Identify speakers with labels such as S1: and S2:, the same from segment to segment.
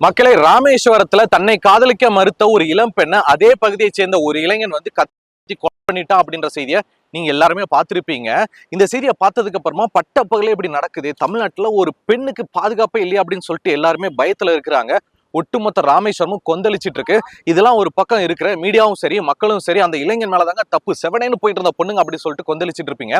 S1: மக்களை ராமேஸ்வரத்துல தன்னை காதலிக்க மறுத்த ஒரு இளம் பெண்ணை அதே பகுதியை சேர்ந்த ஒரு இளைஞன் வந்து கத்தி கொலை பண்ணிட்டான் அப்படின்ற செய்தியை நீங்க எல்லாருமே பார்த்துருப்பீங்க. இந்த செய்தியை பார்த்ததுக்கு அப்புறமா பட்டப்பகலே இப்படி நடக்குது. தமிழ்நாட்டுல ஒரு பெண்ணுக்கு பாதுகாப்பே இல்லையா அப்படின்னு சொல்லிட்டு எல்லாருமே பயத்துல இருக்கிறாங்க. ஒட்டுமொத்த ராமேஸ்வரமும் கொந்தளிச்சிட்டு இருக்கு இதெல்லாம் ஒரு பக்கம் இருக்கிற மீடியாவும் சரி மக்களும் சரி அந்த இளைஞன் மேலதாங்க தப்பு. செவனேன்னு போயிட்டு இருந்த பொண்ணுங்க அப்படி சொல்லிட்டு கொந்தளிச்சிட்டு இருப்பீங்க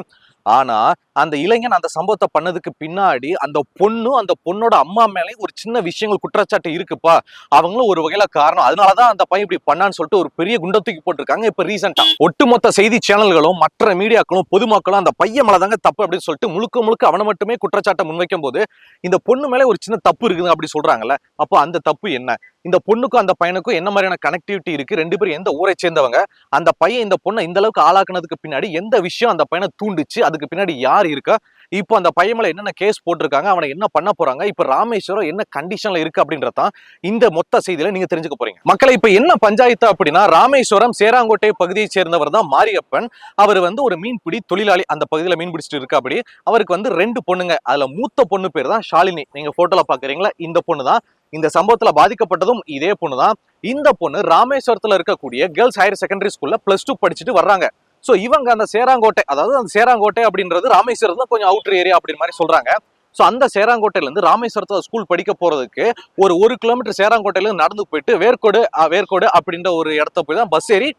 S1: ஆனா அந்த இளைஞன் அந்த சம்பவத்தை பண்ணதுக்கு பின்னாடி அந்த பொண்ணு அந்த பொண்ணோட அம்மா மேலேயும் ஒரு சின்ன விஷயங்கள் குற்றச்சாட்டு இருக்குப்பா. அவங்களும் ஒரு வகையில காரணம். அதனாலதான் அந்த பையன் இப்படி பண்ணான்னு சொல்லிட்டு ஒரு பெரிய குண்டை தூக்கி போட்டிருக்காங்க. இப்ப ரீசெண்டா ஒட்டுமொத்த செய்தி சேனல்களும் மற்ற மீடியாக்களும் பொதுமக்களும் அந்த பையன் மேலதாங்க தப்பு அப்படின்னு சொல்லிட்டு முழுக்க முழுக்க அவனை மட்டுமே குற்றச்சாட்டை முன்வைக்கும் போது இந்த பொண்ணு மேலே ஒரு சின்ன தப்பு இருக்குது அப்படி சொல்றாங்கல்ல. அப்போ அந்த தப்பு என்ன? இந்த பொண்ணுக்கும் அந்த பையனுக்கும் என்ன மாதிரியான கனெக்டிவிட்டி இருக்கு? ரெண்டு பேரும் எந்த ஊரை சேர்ந்தவங்க? அந்த பையன் இந்த பொண்ணை இந்த அளவுக்கு ஆளாக்குனதுக்கு பின்னாடி எந்த விஷயம் அந்த பையனை தூண்டுச்சு? அதுக்கு பின்னாடி யார் இருக்கா? இப்போ அந்த பையன் மேல என்னென்ன கேஸ் போட்டிருக்காங்க? அவனை என்ன பண்ண போறாங்க? இப்போ ராமேஸ்வரம் என்ன கண்டிஷன்ல இருக்கு அப்படின்றதான் இந்த மொத்த செய்தியில நீங்க தெரிஞ்சுக்க போறீங்க. மக்களை இப்ப என்ன பஞ்சாயத்து அப்படின்னா ராமேஸ்வரம் சேராங்கோட்டை பகுதியை சேர்ந்தவர் தான் மாரியப்பன். அவர் வந்து ஒரு மீன்பிடி தொழிலாளி. அந்த பகுதியில மீன் பிடிச்சிட்டு இருக்கா அப்படி. அவருக்கு வந்து ரெண்டு பொண்ணுங்க. அதுல மூத்த பொண்ணு பேர் தான் ஷாலினி. நீங்க போட்டோல பாக்குறீங்களா? இந்த பொண்ணு தான் இந்த சம்பவத்துல பாதிக்கப்பட்டதும் இதே பொண்ணு தான் இந்த பொண்ணு ராமேஸ்வரத்துல இருக்கக்கூடிய கேர்ள்ஸ் ஹையர் செகண்டரி ஸ்கூல்ல பிளஸ் டூ படிச்சுட்டு வர்றாங்க. சோ இவங்க அந்த சேராங்கோட்டை அதாவது அந்த சேராங்கோட்டை அப்படின்றது ராமேஸ்வரம் தான் கொஞ்சம் அவுட்டர் ஏரியா அப்படின்னு மாதிரி சொல்றாங்க. சோ அந்த சேராங்கோட்டையில இருந்து ராமேஸ்வரத்துல ஸ்கூல் படிக்க போறதுக்கு ஒரு ஒரு கிலோமீட்டர் சேராங்கோட்டையில இருந்து நடந்து போயிட்டு வேர்க்கோடு வேர்க்கோடு அப்படின்ற ஒரு இடத்த போய் தான் பஸ் ஏறி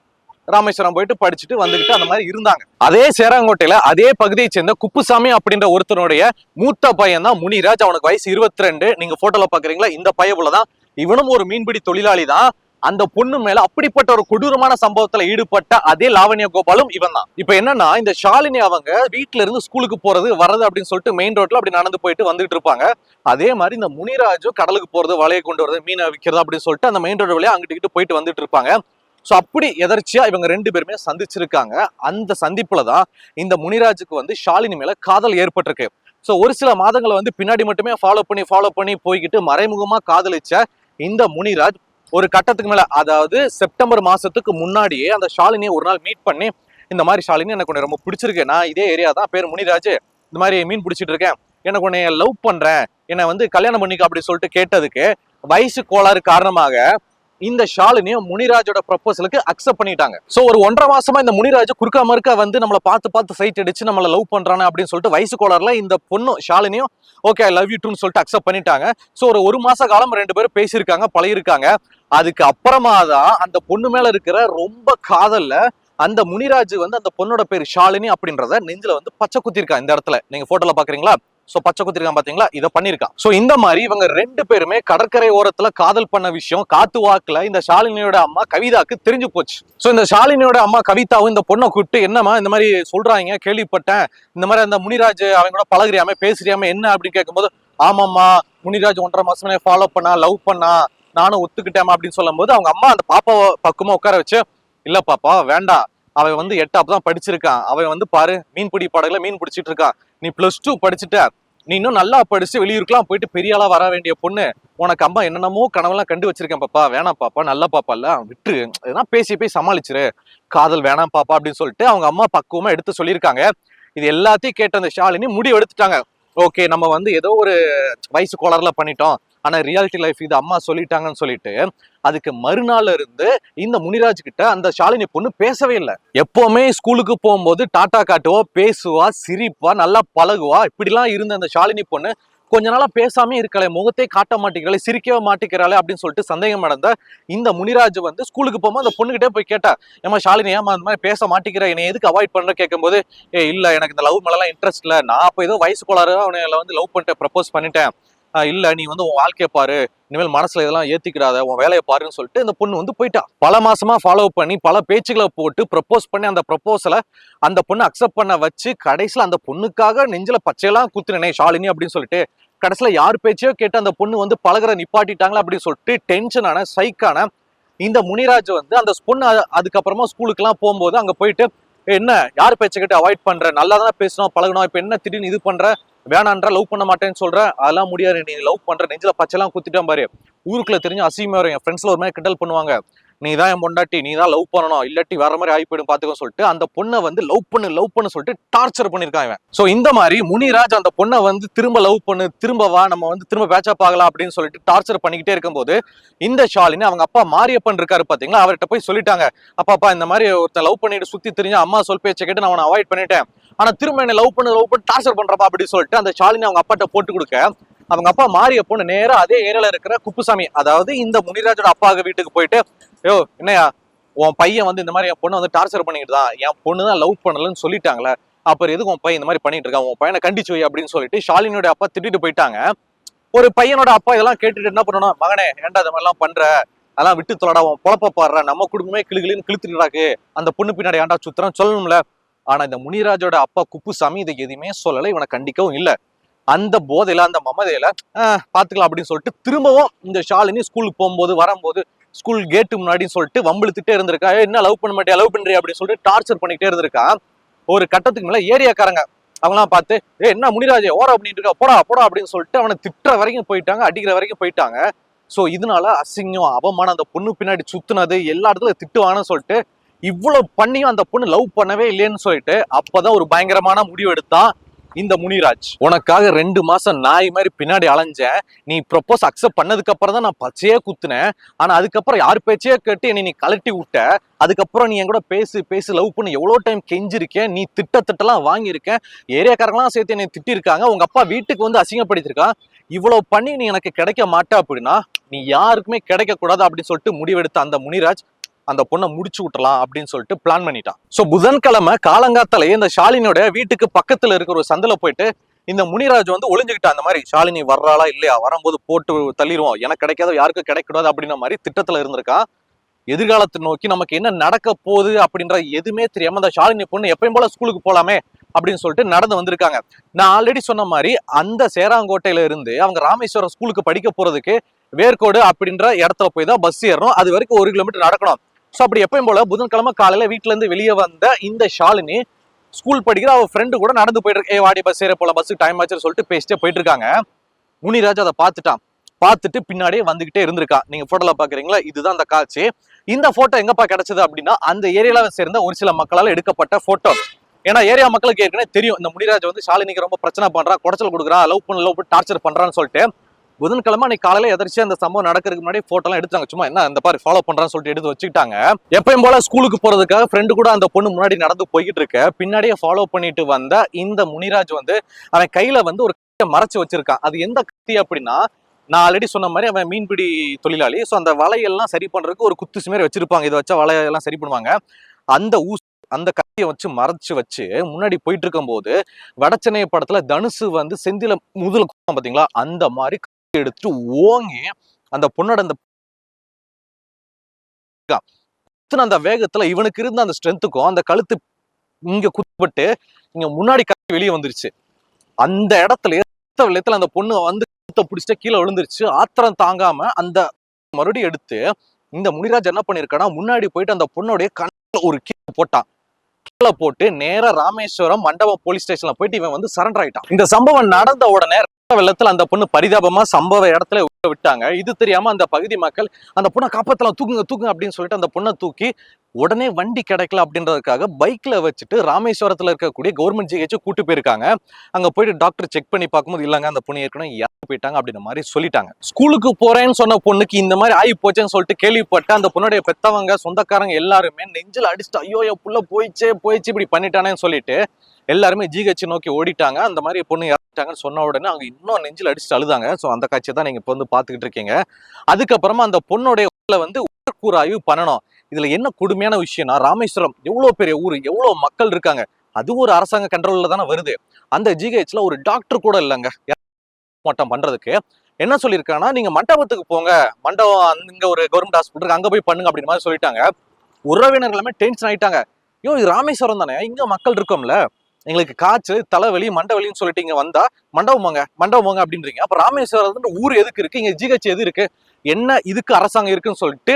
S1: ராமேஸ்வரம் போயிட்டு படிச்சுட்டு வந்துகிட்டு அந்த மாதிரி இருந்தாங்க. அதே சேராங்கோட்டையில அதே பகுதியை சேர்ந்த குப்புசாமி அப்படின்ற ஒருத்தனுடைய மூத்த பையன் தான் முனிராஜ். அவனுக்கு வயசு இருபத்தி ரெண்டு நீங்க போட்டோல பாக்குறீங்களா? இந்த பையன் தான் இவனும் ஒரு மீன்பிடி தொழிலாளி தான் அந்த பொண்ணு மேல அப்படிப்பட்ட ஒரு கொடூரமான சம்பவத்துல ஈடுபட்ட அதே லாவண்ய கோபாலும் இவன் தான் இப்ப என்னன்னா இந்த ஷாலினி அவங்க வீட்டுல இருந்து ஸ்கூலுக்கு போறது வர்றது அப்படின்னு சொல்லிட்டு மெயின் ரோட்ல அப்படி நடந்து போயிட்டு வந்துட்டு இருப்பாங்க. அதே மாதிரி இந்த முனிராஜும் கடலுக்கு போறது வலையை கொண்டு வரது மீனை விற்கிறது அப்படின்னு சொல்லிட்டு அந்த மெயின் ரோடு வழியா அங்கிட்டு போயிட்டு வந்துட்டு இருப்பாங்க. ஸோ அப்படி எதர்ச்சியா இவங்க ரெண்டு பேருமே சந்திச்சிருக்காங்க. அந்த சந்திப்புல தான் இந்த முனிராஜுக்கு வந்து ஷாலினி மேல காதல் ஏற்பட்டிருக்கு. ஸோ ஒரு சில மாதங்களை வந்து பின்னாடி மட்டுமே ஃபாலோ பண்ணி ஃபாலோ பண்ணி போய்கிட்டு மறைமுகமா காதலிச்ச இந்த முனிராஜ் ஒரு கட்டத்துக்கு மேல அதாவது செப்டம்பர் மாசத்துக்கு முன்னாடியே அந்த ஷாலினியை ஒரு நாள் மீட் பண்ணி இந்த மாதிரி ஷாலினி எனக்கு உன்னை ரொம்ப பிடிச்சிருக்கு. நான் இதே ஏரியா தான் பேர் முனிராஜ். இந்த மாதிரி மீன் பிடிச்சிட்டு இருக்கேன். எனக்கு உன்னை லவ் பண்றேன். என்னை வந்து கல்யாணம் பண்ணிக்க அப்படி சொல்லிட்டு கேட்டதுக்கு வயசு கோளாறு காரணமாக இந்த ஷாலினியும் முனிராஜோட ப்ரப்போசலுக்கு அக்செப்ட் பண்ணிட்டாங்க. ஸோ ஒரு ஒன்றரை மாசமா இந்த முனிராஜ் குறுக்கா மறுக்க வந்து நம்மளை பார்த்து பார்த்து சைட் அடிச்சு நம்மளை லவ் பண்றானே அப்படின்னு சொல்லிட்டு வயசு கோளாறுல இந்த பொண்ணு ஷாலினியும் ஓகே ஐ லவ் யூ ட்ரூன்னு சொல்லிட்டு அக்செப்ட் பண்ணிட்டாங்க. ஸோ ஒரு ஒரு மாச காலம் ரெண்டு பேரும் பேசியிருக்காங்க பழகிருக்காங்க அதுக்கு அப்புறமா தான் அந்த பொண்ணு மேல இருக்கிற ரொம்ப காதல்ல அந்த முனிராஜ் வந்து அந்த பொண்ணோட பேர் ஷாலினி அப்படின்றத நெஞ்சில வந்து பச்சை குத்திருக்கா இந்த இடத்துல. நீங்க போட்டோல பாக்குறீங்களா? சோ பச்சை குத்திருக்கான் பாத்தீங்களா? இதை பண்ணிருக்கான். சோ இந்த மாதிரி இவங்க ரெண்டு பேருமே கடற்கரை ஓரத்துல காதல் பண்ண விஷயம் காத்து வாக்குல இந்த ஷாலினியோட அம்மா கவிதாக்கு தெரிஞ்சு போச்சு. ஸோ இந்த ஷாலினியோட அம்மா கவிதாவும் இந்த பொண்ணை கூப்பிட்டு என்னம்மா இந்த மாதிரி சொல்றாங்க? கேள்விப்பட்டேன். இந்த மாதிரி அந்த முனிராஜ் அவங்க கூட பழகுறியாம பேசுறியாம என்ன? அப்படின்னு கேட்கும்போது ஆமாம்மா முனிராஜ் ஒன்றரை மாசமே ஃபாலோ பண்ணா லவ் பண்ணா நானும் ஒத்துக்கிட்டேமா அப்படின்னு சொல்லும்போது அவங்க அம்மா அந்த பாப்பாவை பக்கமா உட்கார வச்சு இல்ல பாப்பா வேண்டாம். அவன் வந்து எட்டாப் தான் படிச்சிருக்கான். அவன் வந்து பாரு மீன்பிடி படகுல மீன் பிடிச்சிட்டு இருக்கான் நீ பிளஸ் டூ படிச்சுட்ட. நீ இன்னும் நல்லா படிச்சு வெளியூருக்குலாம் போயிட்டு பெரிய ஆளா வர வேண்டிய பொண்ணு உனக்கு அம்மா என்னென்னமோ கனவெல்லாம் கண்டு வச்சிருக்கேன் பாப்பா. வேணாம் பாப்பா நல்லா பாப்பா இல்ல. விட்டு எதனா பேசி போய் சமாளிச்சிரு. காதல் வேணாம் பாப்பா அப்படின்னு சொல்லிட்டு அவங்க அம்மா பக்குவமா எடுத்து சொல்லியிருக்காங்க. இது எல்லாத்தையும் கேட்ட அந்த ஷாலினி முடிவு எடுத்துட்டாங்க. ஓகே நம்ம வந்து ஏதோ ஒரு வயசு கோளாறுல பண்ணிட்டோம். ஆனா ரியாலிட்டி லைஃப் இது அம்மா சொல்லிட்டாங்கன்னு சொல்லிட்டு அதுக்கு மறுநாள் இருந்து இந்த முனிராஜ் கிட்ட அந்த ஷாலினி பொண்ணு பேசவே இல்லை. எப்பவுமே ஸ்கூலுக்கு போகும்போது டாட்டா காட்டுவா பேசுவா சிரிப்பா நல்லா பழகுவா. இப்படிலாம் இருந்த அந்த ஷாலினி பொண்ணு கொஞ்ச நாளாக பேசாமே இருக்கலை முகத்தை காட்ட மாட்டேங்கிறாளே சிரிக்கவே மாட்டேங்கிறாளே அப்படின்னு சொல்லிட்டு சந்தேகம் அடைந்த இந்த முனிராஜ் வந்து ஸ்கூலுக்கு போகும்போது அந்த பொண்ணுகிட்டே போய் கேட்டா ஏமா ஷாலினி ஏமா அந்த மாதிரி பேச மாட்டேங்கிற என்னை எதுக்கு அவாய்ட் பண்ணுற கேட்கும்போது ஏ இல்லை எனக்கு இந்த லவ் மேலாம் இன்ட்ரெஸ்ட் இல்லை. நான் அப்போ ஏதோ வயசு கோளாறு அவனை வந்து லவ் பண்ணிட்டு ப்ரப்போஸ் பண்ணிட்டேன். இல்லை நீ வந்து உன் வாழ்க்கைய பாரு. இனிமேல் மனசுல இதெல்லாம் ஏத்திக்கிறாத உன் வேலையை பாருன்னு சொல்லிட்டு இந்த பொண்ணு வந்து போயிட்டா. பல மாசமா ஃபாலோ பண்ணி பல பேச்சுகளை போட்டு ப்ரப்போஸ் பண்ணி அந்த ப்ரப்போசலை அந்த பொண்ணு அக்செப்ட் பண்ண வச்சு கடைசியில் அந்த பொண்ணுக்காக நெஞ்சில பச்சையெல்லாம் குத்துனே ஷாலினி அப்படின்னு சொல்லிட்டு கடைசியில் யார் பேச்சையோ கேட்டு அந்த பொண்ணு வந்து பழகுற நிப்பாட்டிட்டாங்களா அப்படின்னு சொல்லிட்டு டென்ஷனான சைக்கான இந்த முனிராஜ் வந்து அந்த பொண்ணு அதுக்கப்புறமா ஸ்கூலுக்குலாம் போகும்போது அங்கே போயிட்டு என்ன? யார் பேச்சை கேட்டு அவாய்ட் பண்ற? நல்லா தான் பேசணும் பழகணும் இப்ப என்ன திடீர்னு இது பண்ற? வேணான்ற லவ் பண்ண மாட்டேன்னு சொல்ற? அதெல்லாம் முடியாது. நீ லவ் பண்ற நெஞ்சில பச்சைலாம் குத்திட்டேன் பாரு. ஊருக்குள்ள தெரிஞ்சு அசிங்கமா வரும். என் ஃப்ரெண்ட்ஸ்ல ஒரு மாதிரி கிண்டல் பண்ணுவாங்க. நீ தான் என் பொண்டாட்டி நீ தான் லவ் பண்ணணும். இல்லாட்டி வேற மாதிரி ஆகி போயிடும் பாத்துக்கோ சொல்லிட்டு அந்த பொண்ணை வந்து லவ் பண்ணு லவ் பண்ணு சொல்லிட்டு டார்ச்சர் பண்ணிருக்கான் இவன். சோ இந்த மாதிரி முனிராஜ் அந்த பொண்ணை வந்து திரும்ப லவ் பண்ணு திரும்ப வா நம்ம வந்து திரும்ப பேச்சப் ஆகலாம் அப்படின்னு சொல்லிட்டு டார்ச்சர் பண்ணிக்கிட்டே இருக்கும்போது இந்த ஷாலினி அவங்க அப்பா மாரியப்பன் இருக்காரு பாத்தீங்களா? அவர்கிட்ட போய் சொல்லிட்டாங்க. அப்பா அப்பா இந்த மாதிரி ஒருத்தன் லவ் பண்ணிட்டு சுத்தி தெரிஞ்ச அம்மா சொல் பேச்சை கேட்டு நான் அவனை அவாய்ட் பண்ணிட்டேன். ஆனா திரும்ப என்ன லவ் பண்ணு லவ் பண்ணி டார்ச்சர் பண்றப்பா அப்படின்னு சொல்லிட்டு அந்த ஷாலினி அவங்க அப்பாட்ட போட்டு கொடுக்க அவங்க அப்பா மாறிய பொண்ணு அதே ஏரியால இருக்கிற குப்புசாமி அதாவது இந்த முனிராஜோட அப்பாவுக்கு வீட்டுக்கு போயிட்டு யோ என்னையா உன் பையன் வந்து இந்த மாதிரி என் பொண்ணை வந்து டார்ச்சர் பண்ணிக்கிட்டு தான் என் பொண்ணு தான் லவ் பண்ணலன்னு சொல்லிட்டாங்களே. அப்புறம் எதுக்கு உன் பையன் இந்த மாதிரி பண்ணிட்டு இருக்கான்? உன் பையனை கண்டிச்சு வை அப்படின்னு சொல்லிட்டு ஷாலினியோட அப்பா திட்டிட்டு போயிட்டாங்க. ஒரு பையனோட அப்பா இதெல்லாம் கேட்டுட்டு என்ன பண்ணணும் மகனே ஏன்டா இந்த மாதிரிலாம் பண்ற? அதெல்லாம் விட்டு தொலடா உன் பொழப்ப பாடுற நம்ம குடும்பமே கிளுகிளின்னு கிழித்துட்டாக்கு அந்த பொண்ணு பின்னாடி ஏன்டா சுத்துறான் சொல்லணும்ல? ஆனா இந்த முனிராஜோட அப்பா குப்புசாமி இதை எதுவுமே சொல்லலை இவனை கண்டிக்கவும் இல்லை. அந்த போதையில அந்த மமதையில பாத்துக்கலாம் அப்படின்னு சொல்லிட்டு திரும்பவும் இந்த ஷாலினி ஸ்கூலுக்கு போகும்போது வரும்போது ஸ்கூல் கேட்டு முன்னாடின்னு சொல்லிட்டு வம்பிழுத்துட்டே இருந்திருக்கா. என்ன லவ் பண்ண மாட்டேன் லவ் பண்றியா? அப்படின்னு சொல்லிட்டு டார்ச்சர் பண்ணிக்கிட்டே இருந்திருக்கா. ஒரு கட்டத்துக்கு மேல ஏரியாக்காரங்க. அவங்களாம் பார்த்து ஏ என்ன முனிராஜே? ஓரம் அப்படின்னு இருக்கா? போடா போடா அப்படின்னு சொல்லிட்டு அவனை திட்டுற வரைக்கும் போயிட்டாங்க அடிக்கிற வரைக்கும் போயிட்டாங்க. ஸோ இதனால அசிங்கம் அவமானம் அந்த பொண்ணு பின்னாடி சுத்துனது எல்லா இடத்துல திட்டுவானுன்னு சொல்லிட்டு இவ்வளவு பண்ணியும் அந்த பொண்ணு லவ் பண்ணவே இல்லைன்னு சொல்லிட்டு அப்பதான் ஒரு பயங்கரமான முடிவு எடுத்தான் இந்த முனிராஜ் உனக்காக ரெண்டு மாசம் நாய் மாதிரி பின்னாடி அலைஞ்சேன். நீ ப்ரொப்போஸ் அக்செப்ட் பண்ணதுக்கு அப்புறம் தான் நான் பச்சையே குத்துனேன். ஆனா அதுக்கப்புறம் யார் பேச்சையே கேட்டு என்னை நீ கலட்டி விட்ட. அதுக்கப்புறம் நீ என் கூட பேசு பேசு லவ் பண்ணி எவ்வளோ டைம் கெஞ்சிருக்கேன். நீ திட்ட திட்டலாம் வாங்கியிருக்கேன். ஏரியாக்காரங்களாம் சேர்த்து என்னை திட்டிருக்காங்க. உங்க அப்பா வீட்டுக்கு வந்து அசிங்கப்படுத்திருக்கான் இவ்வளவு பண்ணி நீ எனக்கு கிடைக்க மாட்டேன் அப்படின்னா நீ யாருக்குமே கிடைக்க கூடாது அப்படின்னு சொல்லிட்டு முடிவெடுத்த அந்த முனிராஜ் அந்த பொண்ணை முடிச்சு விட்டலாம் அப்படின்னு சொல்லிட்டு பிளான் பண்ணிட்டான். ஸோ புதன்கிழமை காலங்காத்தாலேயே இந்த ஷாலினியோட வீட்டுக்கு பக்கத்தில் இருக்கிற ஒரு சந்தில போயிட்டு இந்த முனிராஜ் வந்து ஒளிஞ்சுக்கிட்டான் அந்த மாதிரி ஷாலினி வர்றாளா இல்லையா? வரும்போது போட்டு தள்ளிடுவோம். எனக்கு கிடைக்காத யாருக்கும் கிடைக்கூடாது அப்படின்ற மாதிரி திட்டத்தில் இருந்திருக்கான். எதிர்காலத்தை நோக்கி நமக்கு என்ன நடக்க போகுது அப்படின்ற எதுவுமே தெரியாம அந்த ஷாலினி பொண்ணு எப்பயும் போல ஸ்கூலுக்கு போலாமே அப்படின்னு சொல்லிட்டு நடந்து வந்திருக்காங்க. நான் ஆல்ரெடி சொன்ன மாதிரி அந்த சேராங்கோட்டையில இருந்து அவங்க ராமேஸ்வரம் ஸ்கூலுக்கு படிக்க போறதுக்கு வேர்க்கோடு அப்படின்ற இடத்துல போய் தான் பஸ் ஏறணும். அது வரைக்கும் ஒரு கிலோமீட்டர் நடக்கணும். ஸோ அப்படி எப்பயும் போல புதன்கிழமை காலையில வீட்டிலேருந்து வெளியே வந்த இந்த ஷாலினி ஸ்கூல் படிக்கிற அவ ஃப்ரெண்டு கூட நடந்து போயிட்டு இருக்கு. ஏ வாடி பஸ் ஏற போல பஸ் டைம் ஆச்சுன்னு சொல்லிட்டு பேசிட்டே போயிட்டு இருக்காங்க. முனிராஜ் அதை பார்த்துட்டான். பார்த்துட்டு பின்னாடியே வந்துகிட்டே இருந்திருக்கா. நீங்க போட்டோல பாக்குறீங்களா இதுதான் அந்த காட்சி. இந்த போட்டோ எங்கப்பா கிடைச்சது அப்படின்னா அந்த ஏரியால சேர்ந்த ஒரு சில மக்களால் எடுக்கப்பட்ட போட்டோ ஏன்னா ஏரியா மக்களுக்கு ஏற்கனவே தெரியும். இந்த முனிராஜ் வந்து ஷாலினிக்கு ரொம்ப பிரச்சனை பண்றான் குடைச்சல் கொடுக்குறான் லவ் பண்ண லவ் டார்ச்சர் பண்றான்னு சொல்லிட்டு. புதன்கிழமை அன்னைக்கு காலையில எதிர்த்து அந்த சம்பவம் நடக்கிறதுக்கு முன்னாடி போட்டோ எடுத்தாங்க சும்மா என்ன இந்த மாதிரி ஃபாலோ பண்றான்னு சொல்லிட்டு எடுத்து வச்சுக்கிட்டாங்க. எப்பயும் போல ஸ்கூலுக்கு போறதுக்காக ஃப்ரெண்டு கூட அந்த பொண்ணு முன்னாடி நடந்து போய்கிட்டு இருக்க. பின்னாடியே ஃபாலோ பண்ணிட்டு வந்த இந்த முனிராஜ் வந்து அவன் கையில வந்து ஒரு கத்தியை மறைச்சு வச்சிருக்கான். அது எந்த கத்தி அப்படின்னா நான் ஆல்ரெடி சொன்ன மாதிரி அவன் மீன்பிடி தொழிலாளி. ஸோ அந்த வலையெல்லாம் சரி பண்றதுக்கு ஒரு குத்துசு மாதிரி வச்சிருப்பாங்க. இதை வச்சா வலையெல்லாம் சரி பண்ணுவாங்க. அந்த ஊஸ் அந்த கத்தியை வச்சு மறைச்சு வச்சு முன்னாடி போயிட்டு இருக்கும்போது வடச்சென்னை படத்துல தனுசு வந்து செந்தில முதல் பார்த்தீங்களா பாத்தீங்களா? அந்த மாதிரி எடுத்துட்டு ஓங்கி அந்த பொண்ணோட அந்த அந்த வேகத்துல இவனுக்கு இருந்த அந்த ஸ்ட்ரென்த்துக்கும் அந்த கழுத்து இங்க குத்துப்பட்டு இங்க முன்னாடி கழுத்து வெளியே வந்துருச்சு. அந்த இடத்துல ஏத்த விளையத்துல அந்த பொண்ணு வந்து கழுத்தை பிடிச்சிட்டு கீழே விழுந்துருச்சு. ஆத்திரம் தாங்காம அந்த மறுபடியும் எடுத்து இந்த முனிராஜ் என்ன பண்ணிருக்கானா முன்னாடி போயிட்டு அந்த பொண்ணுடைய கண்ணில் ஒரு கீழே போட்டான். கீழே போட்டு நேரா ராமேஸ்வரம் மண்டபம் போலீஸ் ஸ்டேஷன்ல போயிட்டு இவன் வந்து சரண்டர் ஆயிட்டான். இந்த சம்பவம் நடந்த உடனே வெள்ளத்தில் அந்த பொண்ணு பரிதாபமா சம்பவ இடத்துல விட்டாங்க. இது தெரியாம அந்த பகுதி மக்கள் அந்த பொண்ணை காப்பாத்தலாம் தூக்குங்க தூக்குங்க அப்படின்னு சொல்லிட்டு அந்த பொண்ணை தூக்கி உடனே வண்டி கிடைக்கல அப்படின்றதுக்காக பைக்ல வச்சுட்டு ராமேஸ்வரத்துல இருக்கக்கூடிய கவர்மெண்ட் ஜிஹெச் கூட்டு போயிருக்காங்க. அங்க போயிட்டு டாக்டர் செக் பண்ணி பார்க்கும்போது இல்லைங்க அந்த பொண்ணு ஏற்கனவே இறந்து போயிட்டாங்க அப்படின்ற மாதிரி சொல்லிட்டாங்க. ஸ்கூலுக்கு போறேன்னு சொன்ன பொண்ணுக்கு இந்த மாதிரி ஆகி போச்சேன்னு சொல்லிட்டு கேள்விப்பட்ட அந்த பொண்ணுடைய பெத்தவங்க சொந்தக்காரங்க எல்லாருமே நெஞ்சில் அடிச்சுட்டு ஐயோ என் புள்ள போயிச்சே போயிச்சு இப்படி பண்ணிட்டானேன்னு சொல்லிட்டு எல்லாருமே ஜிஹெச் நோக்கி ஓடிட்டாங்க. அந்த மாதிரி பொண்ணு இறந்துட்டாங்கன்னு சொன்ன உடனே அவங்க இன்னும் நெஞ்சில் அடிச்சுட்டு அழுதாங்க. ஸோ அந்த காட்சியை தான் நீங்கள் இப்போ வந்து பார்த்துக்கிட்டு இருக்கீங்க. அதுக்கப்புறமா அந்த பொண்ணுடைய ஊரில் வந்து உடற்கூறாய்வு பண்ணணும். இதில் என்ன கொடுமையான விஷயம்னா ராமேஸ்வரம் எவ்வளோ பெரிய ஊர் எவ்வளோ மக்கள் இருக்காங்க. அதுவும் ஒரு அரசாங்க கண்ட்ரோலில் தானே வருது. அந்த ஜிஹெச்சில் ஒரு டாக்டர் கூட இல்லைங்க. மட்டம் பண்ணுறதுக்கு என்ன சொல்லியிருக்காங்கன்னா நீங்கள் மண்டபத்துக்கு போங்க. மண்டபம் இங்கே ஒரு கவர்மெண்ட் ஹாஸ்பிட்டல் இருக்கு. அங்கே போய் பண்ணுங்க அப்படின்னு மாதிரி சொல்லிட்டாங்க. உறவினர்களுமே எல்லாமே டென்ஷன் ஆயிட்டாங்க. ஐயோ இது ராமேஸ்வரம் தானே? இங்கே மக்கள் இருக்கோம்ல. எங்களுக்கு காய்ச்சல் தலைவலி மண்டவலின்னு சொல்லிட்டு இங்க வந்தா மண்டபம் போங்க மண்டபம் போங்க அப்படின்றீங்க. அப்ப ராமேஸ்வரம் ஊர் எதுக்கு இருக்கு? இங்க ஜிஹெச் எது இருக்கு? என்ன இதுக்கு அரசாங்கம் இருக்குன்னு சொல்லிட்டு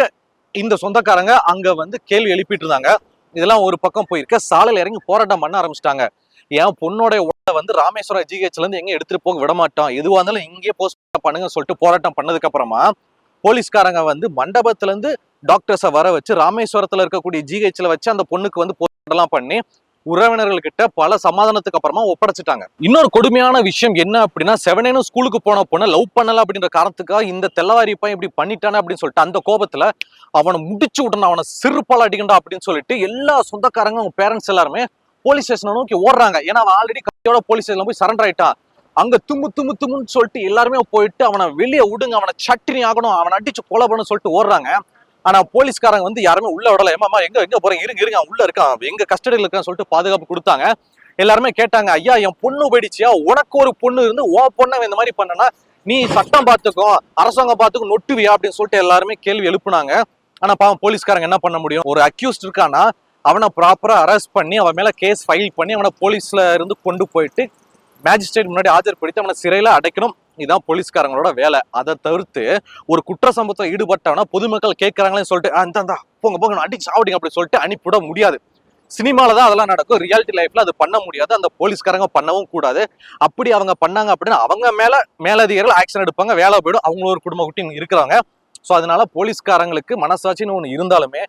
S1: இந்த சொந்தக்காரங்க அங்க வந்து கேள்வி எழுப்பிட்டு இருந்தாங்க இதெல்லாம் ஒரு பக்கம் போயிருக்க சாலையில் இறங்கி போராட்டம் பண்ண ஆரம்பிச்சிட்டாங்க. என் பொண்ணோட உடலை வந்து ராமேஸ்வரம் ஜிஹெச்ல இருந்து எங்க எடுத்துட்டு போக விட மாட்டோம் எதுவாக இருந்தாலும் இங்கேயே போஸ்ட் பண்ணுங்க சொல்லிட்டு போராட்டம் பண்ணதுக்கு அப்புறமா போலீஸ்காரங்க வந்து மண்டபத்துல இருந்து டாக்டர்ஸை வர வச்சு ராமேஸ்வரத்துல இருக்கக்கூடிய ஜிஹெச்ல வச்சு அந்த பொண்ணுக்கு வந்து போராட்டம்லாம் பண்ணி உறவினர்கள் கிட்ட பல சமாதானத்துக்கு அப்புறமா ஒப்படைச்சிட்டாங்க. இன்னொரு கொடுமையான விஷயம் என்ன அப்படின்னா செவனேனும் ஸ்கூலுக்கு போன பொண்ணை லவ் பண்ணல அப்படின்ற காரணத்துக்காக இந்த தெல்லவாரி பையன் இப்படி பண்ணிட்டானே அப்படின்னு சொல்லிட்டு அந்த கோபத்துல அவனை முடிச்சு விடணும் அவனை சிறுபால் அடிக்கண்டா அப்படின்னு சொல்லிட்டு எல்லா சொந்தக்காரங்க அவங்க பேரண்ட்ஸ் எல்லாருமே போலீஸ் ஸ்டேஷனை நோக்கி ஓடுறாங்க. ஏன்னா அவன் ஆல்ரெடி கையோட போலீஸ் ஸ்டேஷன்ல போய் சரண்டர் ஆயிட்டான். அங்க தும்மு தும்மு தும்முன்னு சொல்லிட்டு எல்லாருமே போயிட்டு அவனை வெளியே விடுங்க அவனை சட்டினி ஆகணும் அவனை அடிச்சு கொலை பண்ணு சொல்லிட்டு ஓடுறாங்க. ஆனா போலீஸ்காரங்க வந்து யாருமே உள்ள விடல ஏமாமா எங்க எங்க போறீங்க? இருங்க இருங்க அவன் உள்ள இருக்கான் எங்க கஸ்டடியில் இருக்கான்னு சொல்லிட்டு பாதுகாப்பு கொடுத்தாங்க. எல்லாருமே கேட்டாங்க ஐயா என் பொண்ணு போயிடுச்சியா? உனக்கு ஒரு பொண்ணு இருந்து ஓ பொண்ணை இந்த மாதிரி பண்ணனா நீ சட்டம் பார்த்துக்கோ அரசாங்கம் பார்த்துக்கும் நொட்டுவியா? அப்படின்னு சொல்லிட்டு எல்லாருமே கேள்வி எழுப்புனாங்க. ஆனா பாவம் போலீஸ்காரங்க என்ன பண்ண முடியும்? ஒரு அக்யூஸ்ட் இருக்கானா அவனை ப்ராப்பரா அரெஸ்ட் பண்ணி அவன் மேல கேஸ் ஃபைல் பண்ணி அவனை போலீஸ்ல இருந்து கொண்டு போயிட்டு மேஜிஸ்ட்ரேட் முன்னாடி ஆஜர்படுத்தி அவனை சிறையில அடைக்கணும். இதுதான் போலீஸ்காரங்களோட வேலை. அதை தவிர்த்து ஒரு குற்ற சம்பவத்தில் ஈடுபட்டவனா பொதுமக்கள் கேட்கறாங்களேன்னு சொல்லிட்டு அந்த அந்த போங்க போங்க அடிச்சு சாவடிங்க அப்படி சொல்லிட்டு அனுப்பிவிட முடியாது. சினிமால தான் அதெல்லாம் நடக்கும். ரியாலிட்டி லைஃப்ல அது பண்ண முடியாது. அந்த போலீஸ்காரங்க பண்ணவும் கூடாது. அப்படி அவங்க பண்ணாங்க அப்படின்னா அவங்க மேல மேலதிகாரிகள் ஆக்ஷன் எடுப்பாங்க வேலை போயிடும். அவங்களும் ஒரு குடும்ப குட்டி இருக்கிறாங்க. ஸோ அதனால போலீஸ்காரங்களுக்கு மனசாட்சின்னு ஒன்று இருந்தாலுமே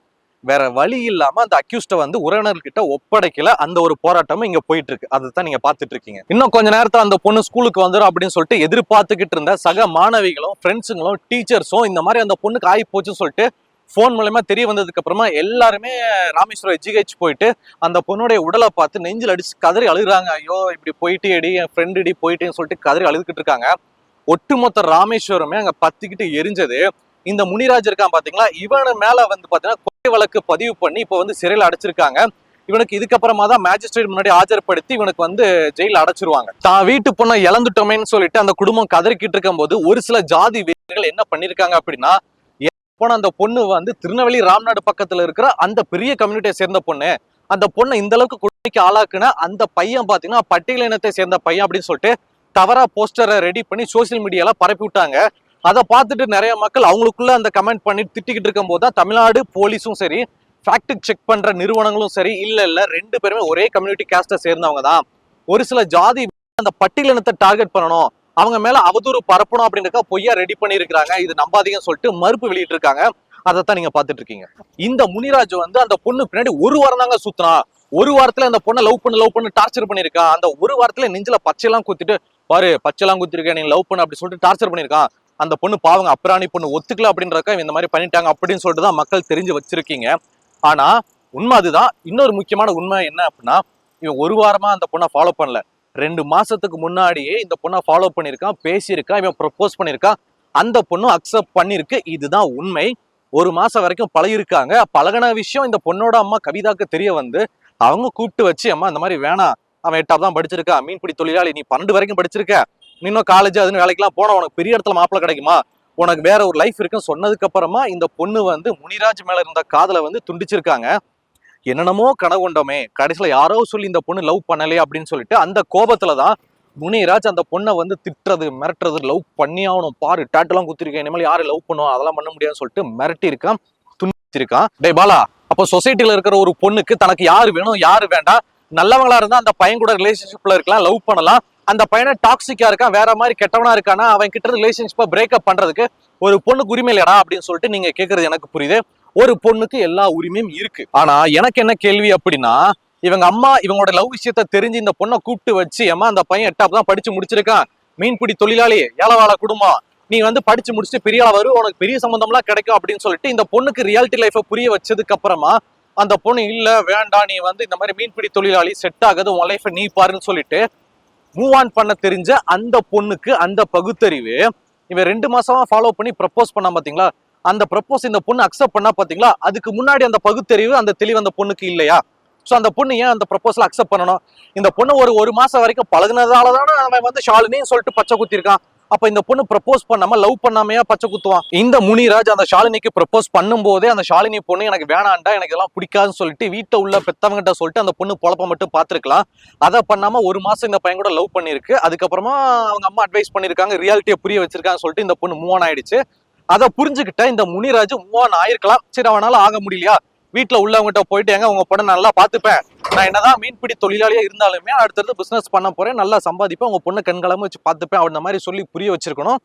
S1: வேற வழி இல்லாம அந்த அக்யூஸ்ட வந்து உறவினர்கிட்ட ஒப்படைக்கல. அந்த ஒரு போராட்டமும் இங்க போயிட்டு இருக்கு அதுதான் நீங்க பாத்துட்டு இருக்கீங்க இன்னும் கொஞ்ச நேரத்துல அந்த பொண்ணு ஸ்கூலுக்கு வந்துடும் அப்படின்னு சொல்லிட்டு எதிர்பார்த்துக்கிட்டு இருந்த சக மாணவிகளும் ஃப்ரெண்ட்ஸுங்களும் டீச்சர்ஸும் இந்த மாதிரி அந்த பொண்ணுக்கு ஆகி போச்சுன்னு சொல்லிட்டு ஃபோன் மூலயமா தெரிய வந்ததுக்கு அப்புறமா எல்லாருமே ராமேஸ்வரம் ஜிஹெச் போயிட்டு அந்த பொண்ணுடைய உடலை பார்த்து நெஞ்சில் அடிச்சு கதறி அழுகுறாங்க. ஐயோ இப்படி போயிட்டு அடி என் ஃப்ரெண்டு இடி போயிட்டேன்னு சொல்லிட்டு கதறி அழுதுகிட்டு இருக்காங்க. ஒட்டுமொத்த ராமேஸ்வரமே அங்க பத்திக்கிட்டு எரிஞ்சது. இந்த முனிராஜ் இருக்கான் பாத்தீங்களா? இவனு மேல வந்து பாத்தீங்கன்னா கொலை வழக்கு பதிவு பண்ணி இப்போ வந்து சிறையில் அடைச்சிருக்காங்க. இவனுக்கு இதுக்கப்புறமா தான் மேஜிஸ்ட்ரேட் முன்னாடி ஆஜர்படுத்தி இவனுக்கு வந்து ஜெயில அடைச்சிருவாங்க. தான் வீட்டு பொண்ணை இழந்துட்டோமேன்னு சொல்லிட்டு அந்த குடும்பம் கதறிக்கிட்டு இருக்கும்போது ஒரு சில ஜாதி வீரர்கள் என்ன பண்ணிருக்காங்க அப்படின்னா போன அந்த பொண்ணு வந்து திருநெல்வேலி ராம்நாடு பக்கத்துல இருக்கிற அந்த பெரிய கம்யூனிட்டியை சேர்ந்த பொண்ணு. அந்த பொண்ணை இந்த அளவுக்கு கொடுமைக்கு ஆளாக்குன அந்த பையன் பாத்தீங்கன்னா பட்டியல் இனத்தை சேர்ந்த பையன் அப்படின்னு சொல்லிட்டு தவறா போஸ்டரை ரெடி பண்ணி சோசியல் மீடியால பரப்பி விட்டாங்க அதை பார்த்துட்டு நிறைய மக்கள் அவங்களுக்குள்ள அந்த கமெண்ட் பண்ணி திட்டிக்கிட்டு இருக்கும் போது தான் தமிழ்நாடு போலீஸும் சரி ஃபேக்ட் செக் பண்ற நிறுவனங்களும் சரி இல்ல இல்ல ரெண்டு பேருமே ஒரே கம்யூனிட்டி கேஸ்ட சேர்ந்தவங்க தான். ஒரு சில ஜாதி அந்த பட்டியலினத்தை டார்கெட் பண்ணணும். அவங்க மேல அவதூறு பரப்பணும் அப்படின்றக்கா பொய்யா ரெடி பண்ணியிருக்காங்க இது நம்பாதீங்கன்னு சொல்லிட்டு மறுப்பு வெளியிட்டு இருக்காங்க அதைத்தான் நீங்க பாத்துட்டு இருக்கீங்க. இந்த முனிராஜ் வந்து அந்த பொண்ணு பின்னாடி ஒரு வாரம் தாங்க சுத்தினா. ஒரு வாரத்துல அந்த பொண்ணை லவ் பண்ணு லவ் பண்ணு டார்ச்சர் பண்ணிருக்கான் அந்த ஒரு வாரத்துல நெஞ்சில பச்சையெல்லாம் குத்திட்டு பாரு பச்சையெல்லாம் குத்திருக்கேன் நீங்க லவ் பண்ணு அப்படி சொல்லிட்டு டார்ச்சர் பண்ணிருக்கான் அந்த பொண்ணு பாவங்க அப்புறாணி பொண்ணு ஒத்துக்கல அப்படின்றக்க இந்த மாதிரி பண்ணிட்டாங்க அப்படின்னு சொல்லிட்டு தான் மக்கள் தெரிஞ்சு வச்சிருக்கீங்க. ஆனா உண்மை அதுதான். இன்னொரு முக்கியமான உண்மை என்ன அப்படின்னா இவன் ஒரு வாரமா அந்த பொண்ணை ஃபாலோ பண்ணல. ரெண்டு மாசத்துக்கு முன்னாடியே இந்த பொண்ணை ஃபாலோ பண்ணியிருக்கான் பேசியிருக்கான் இவன் ப்ரப்போஸ் பண்ணியிருக்கான் அந்த பொண்ணும் அக்செப்ட் பண்ணியிருக்கு. இதுதான் உண்மை. ஒரு மாசம் வரைக்கும் பழகிருக்காங்க பழகின விஷயம் இந்த பொண்ணோட அம்மா கவிதாக்கு தெரிய வந்து அவங்க கூப்பிட்டு வச்சு அம்மா இந்த மாதிரி வேணாம். அவன் எட்டாவது தான் படிச்சிருக்கா. மீன்பிடி தொழிலாளி நீ பன்னெண்டு வரைக்கும் படிச்சிருக்க. இன்னும் காலேஜ் அதுன்னு வேலைக்கெல்லாம் போனால் உனக்கு பெரிய இடத்துல மாப்பிள்ள கிடைக்குமா? உனக்கு வேற ஒரு லைஃப் இருக்குன்னு சொன்னதுக்கு அப்புறமா இந்த பொண்ணு வந்து முனிராஜ் மேல இருந்த காதலை வந்து துண்டிச்சிருக்காங்க. என்னென்னமோ கனவு கொண்டோமே. கடைசியில் யாரோ சொல்லி இந்த பொண்ணு லவ் பண்ணலையே அப்படின்னு சொல்லிட்டு அந்த கோபத்துல தான் முனிராஜ் அந்த பொண்ணை வந்து திட்டுறது மிரட்டுறது லவ் பண்ணி ஆகணும். பாரு டேட்டெல்லாம் குத்திருக்கேன். இனிமேல் யாரு லவ் பண்ணுவோம் அதெல்லாம் பண்ண முடியாதுன்னு சொல்லிட்டு மிரட்டி இருக்கான் துணிச்சிருக்கான் பாலா அப்போ சொசைட்டியில் இருக்கிற ஒரு பொண்ணுக்கு தனக்கு யார் வேணும் யார் வேண்டாம்? நல்லவங்களா இருந்தால் அந்த பையன் கூட ரிலேஷன்ஷிப்ல இருக்கலாம் லவ் பண்ணலாம். அந்த பையனை டாக்ஸிக்கா இருக்கான் வேற மாதிரி கெட்டவனா இருக்கானா அவன் கிட்ட ரிலேஷன்ஷிப்பை பிரேக்கப் பண்றதுக்கு ஒரு பொண்ணுக்கு உரிமை இல்லடா அப்படின்னு சொல்லிட்டு நீங்க கேட்கறது எனக்கு புரியுது. ஒரு பொண்ணுக்கு எல்லா உரிமையும் இருக்கு. ஆனா எனக்கு என்ன கேள்வி அப்படின்னா இவங்க அம்மா இவங்களோட லவ் விஷயத்த தெரிஞ்சு இந்த பொண்ணை கூப்பிட்டு வச்சு ஏமா அந்த பையன் எட்டாப் தான் படிச்சு முடிச்சிருக்கான். மீன்பிடி தொழிலாளி ஏழவாழ குடும்பம். நீ வந்து படிச்சு முடிச்சுட்டு பெரிய வரும் உனக்கு பெரிய சம்பந்தம்லாம் கிடைக்கும் அப்படின்னு சொல்லிட்டு இந்த பொண்ணுக்கு ரியாலிட்டி லைஃபை புரிய வச்சதுக்கு அப்புறமா அந்த பொண்ணு இல்ல வேண்டாம் நீ வந்து இந்த மாதிரி மீன்பிடி தொழிலாளி செட் ஆகுது உன் லைஃபை நீ பாருன்னு சொல்லிட்டு மூவ் ஆன் பண்ண தெரிஞ்ச அந்த பொண்ணுக்கு அந்த பகுத்தறிவு இவன் ரெண்டு மாசமா ஃபாலோ பண்ணி ப்ரப்போஸ் பண்ணா பாத்தீங்களா? அந்த ப்ரப்போஸ் இந்த பொண்ணு அக்செப்ட் பண்ணா பாத்தீங்களா? அதுக்கு முன்னாடி அந்த பகுத்தறிவு அந்த தெளிவு அந்த பொண்ணுக்கு இல்லையா? ஸோ அந்த பொண்ணு ஏன் அந்த ப்ரப்போசல் அக்செப்ட் பண்ணணும்? இந்த பொண்ணு ஒரு ஒரு மாசம் வரைக்கும் பழகுனதால தானே அவன் வந்து ஷாலினின்னு சொல்லிட்டு பச்சை குத்திருக்கான் அப்ப இந்த பொண்ணு ப்ரப்போஸ் பண்ணாம லவ் பண்ணாமையா பச்சை குத்துவான். இந்த முனிராஜ் அந்த ஷாலினிக்கு ப்ரப்போஸ் பண்ணும்போதே அந்த ஷாலினி பொண்ணு எனக்கு வேணாண்டா எனக்கு இதெல்லாம் பிடிக்காதுன்னு சொல்லிட்டு வீட்டை உள்ள பெத்தவங்கிட்ட சொல்லிட்டு அந்த பொண்ணு பொழப்ப மட்டும் பார்த்துருக்கலாம். அதை பண்ணாம ஒரு மாசம் இந்த பையன் கூட லவ் பண்ணிருக்கு அதுக்கப்புறமா அவங்க அம்மா அட்வைஸ் பண்ணிருக்காங்க ரியாலிட்டியை புரிய வச்சிருக்காங்க சொல்லிட்டு இந்த பொண்ணு மூவ் ஆன் ஆயிடுச்சு. அதை புரிஞ்சுக்கிட்ட இந்த முனிராஜ் மூவ் ஆன் ஆயிருக்கலாம். சரி அவனால ஆக முடியலையா? வீட்டில் உள்ளவங்ககிட்ட போயிட்டு எங்க உங்க பொண்ணை நல்லா பார்த்துப்பேன். நான் என்னதான் மீன்பிடி தொழிலாளியா இருந்தாலுமே அடுத்தடுத்து பிசினஸ் பண்ண போறேன். நல்லா சம்பாதிப்பேன். உங்க பொண்ணை கண்களாம வச்சு பார்த்துப்பேன் அந்த மாதிரி சொல்லி புரிய வச்சிருக்கணும்.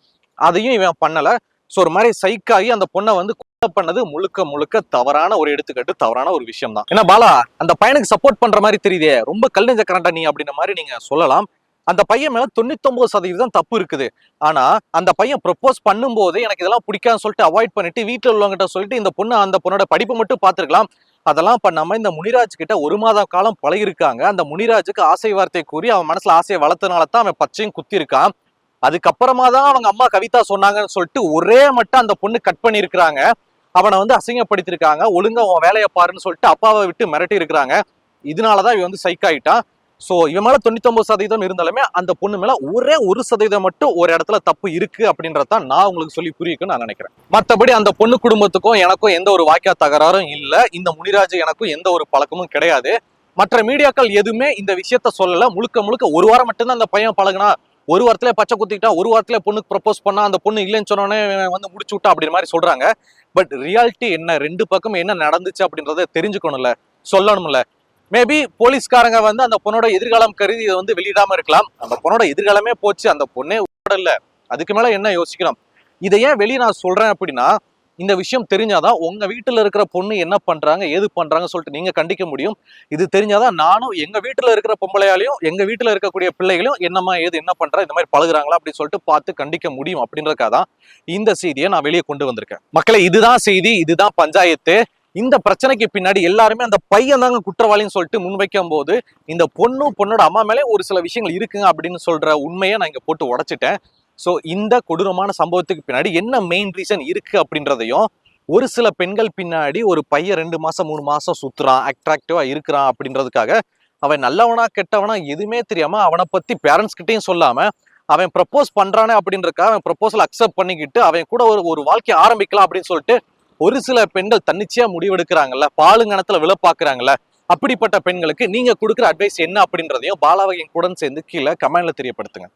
S1: அதையும் இவன் பண்ணல. ஸோ ஒரு மாதிரி சைக்காகி அந்த பொண்ணை வந்து பண்ணது முழுக்க முழுக்க தவறான ஒரு எடுத்துக்காட்டு தவறான ஒரு விஷயம் தான் ஏன்னா பாலா அந்த பையனுக்கு சப்போர்ட் பண்ற மாதிரி தெரியுதே. ரொம்ப கல்நெஞ்ச கரண்டா நீ அப்படின்ற மாதிரி நீங்க சொல்லலாம். அந்த பையன் மேல தொண்ணூத்தொன்பது சதவீதம் தப்பு இருக்குது. ஆனா அந்த பையன் ப்ரொப்போஸ் பண்ணும்போது எனக்கு இதெல்லாம் பிடிக்காதுன்னு சொல்லிட்டு அவாய்ட் பண்ணிட்டு வீட்டுல உள்ளவங்ககிட்ட சொல்லிட்டு இந்த பொண்ணு அந்த பொண்ணோட படிப்பு மட்டும் பாத்துருக்கலாம் அதெல்லாம் பண்ணாம இந்த முனிராஜ் கிட்ட ஒரு மாத காலம் பழகிருக்காங்க. அந்த முனிராஜுக்கு ஆசை வார்த்தை கூறி அவன் மனசுல ஆசையை வளர்த்தனால தான் அவன் பச்சையும் குத்தி இருக்கான் அதுக்கப்புறமா தான் அவங்க அம்மா கவிதா சொன்னாங்கன்னு சொல்லிட்டு ஒரே மட்டும் அந்த பொண்ணு கட் பண்ணியிருக்கிறாங்க. அவனை வந்து அசிங்கப்படுத்திருக்காங்க ஒழுங்கா உன் வேலையை பாருன்னு சொல்லிட்டு அப்பாவை விட்டு மிரட்டி இருக்கிறாங்க இதனாலதான் இவன் வந்து சைக் ஸோ இவன் மேலே தொண்ணூத்தொம்பது சதவீதம் இருந்தாலுமே அந்த பொண்ணு மேலே ஒரே ஒரு சதவீதம் மட்டும் ஒரு இடத்துல தப்பு இருக்கு அப்படின்றதான் நான் உங்களுக்கு சொல்லி புரியுக்குன்னு நான் நினைக்கிறேன். மற்றபடி அந்த பொண்ணு குடும்பத்துக்கும் எனக்கும் எந்த ஒரு வாக்கிய தகராறும் இல்லை. இந்த முனிராஜ் எனக்கும் எந்த ஒரு பழக்கமும் கிடையாது. மற்ற மீடியாக்கள் எதுவுமே இந்த விஷயத்த சொல்லல. முழுக்க முழுக்க ஒரு வாரம் மட்டும்தான் அந்த பையன் பழகுனா ஒரு வாரத்துல பச்சை குத்திக்கிட்டா ஒரு வாரத்துல பொண்ணுக்கு ப்ரப்போஸ் பண்ணா அந்த பொண்ணு இல்லைன்னு சொன்னோடனே வந்து முடிச்சு விட்டா அப்படின்ற மாதிரி சொல்றாங்க. பட் ரியாலிட்டி என்ன? ரெண்டு பக்கம் என்ன நடந்துச்சு அப்படின்றத தெரிஞ்சுக்கணும்ல. சொல்லணும்ல. மேபி போலீஸ்காரங்க வந்து அந்த பொண்ணோட எதிர்காலம் கருதி இதை வந்து வெளியிடாம இருக்கலாம். அந்த பொண்ணோட எதிர்காலமே போச்சு. அந்த பொண்ணே உயிரோட அதுக்கு மேல என்ன யோசிக்கணும்? இதை ஏன் வெளியே நான் சொல்றேன் அப்படின்னா இந்த விஷயம் தெரிஞ்சாதான் உங்க வீட்டுல இருக்கிற பொண்ணு என்ன பண்றாங்க ஏது பண்றாங்க சொல்லிட்டு நீங்க கண்டிக்க முடியும். இது தெரிஞ்சாதான் நானும் எங்க வீட்டுல இருக்கிற பொம்பளையாலையும் எங்க வீட்டுல இருக்கக்கூடிய பிள்ளைகளையும் என்னம்மா ஏது என்ன பண்றா இந்த மாதிரி பழகுறாங்களா அப்படின்னு சொல்லிட்டு பார்த்து கண்டிக்க முடியும் அப்படின்றதுக்காக தான் இந்த செய்தியை நான் வெளியே கொண்டு வந்திருக்கேன். மக்களை இதுதான் செய்தி இதுதான் பஞ்சாயத்து. இந்த பிரச்சனைக்கு பின்னாடி எல்லாருமே அந்த பையன் தாங்க குற்றவாளின்னு சொல்லிட்டு முன்வைக்கும் போது இந்த பொண்ணும் பொண்ணோட அம்மா மேலே ஒரு சில விஷயங்கள் இருக்குங்க அப்படின்னு சொல்ற உண்மையை நான் இங்க போட்டு உடைச்சிட்டேன். ஸோ இந்த கொடூரமான சம்பவத்துக்கு பின்னாடி என்ன மெயின் ரீசன் இருக்கு அப்படின்றதையும் ஒரு சில பெண்கள் பின்னாடி ஒரு பையன் ரெண்டு மாசம் மூணு மாசம் சுத்துறான் அட்ராக்டிவா இருக்கிறான் அப்படின்றதுக்காக அவன் நல்லவனா கெட்டவனா எதுவுமே தெரியாம அவனை பத்தி பேரண்ட்ஸ் கிட்டையும் சொல்லாம அவன் ப்ரப்போஸ் பண்றானே அப்படின்றக்காக அவன் ப்ரப்போசல் அக்செப்ட் பண்ணிக்கிட்டு அவன் கூட ஒரு ஒரு வாழ்க்கையை ஆரம்பிக்கலாம் அப்படின்னு சொல்லிட்டு ஒரு சில பெண்கள் தன்னிச்சையா முடிவெடுக்கிறாங்கல்ல பாலுங்கணத்துல விழ பாக்குறாங்கல்ல அப்படிப்பட்ட பெண்களுக்கு நீங்க கொடுக்குற அட்வைஸ் என்ன அப்படின்றதையும் பாலாவகையின் கூட சேர்ந்து கீழே கமெண்ட்ல தெரியப்படுத்துங்க.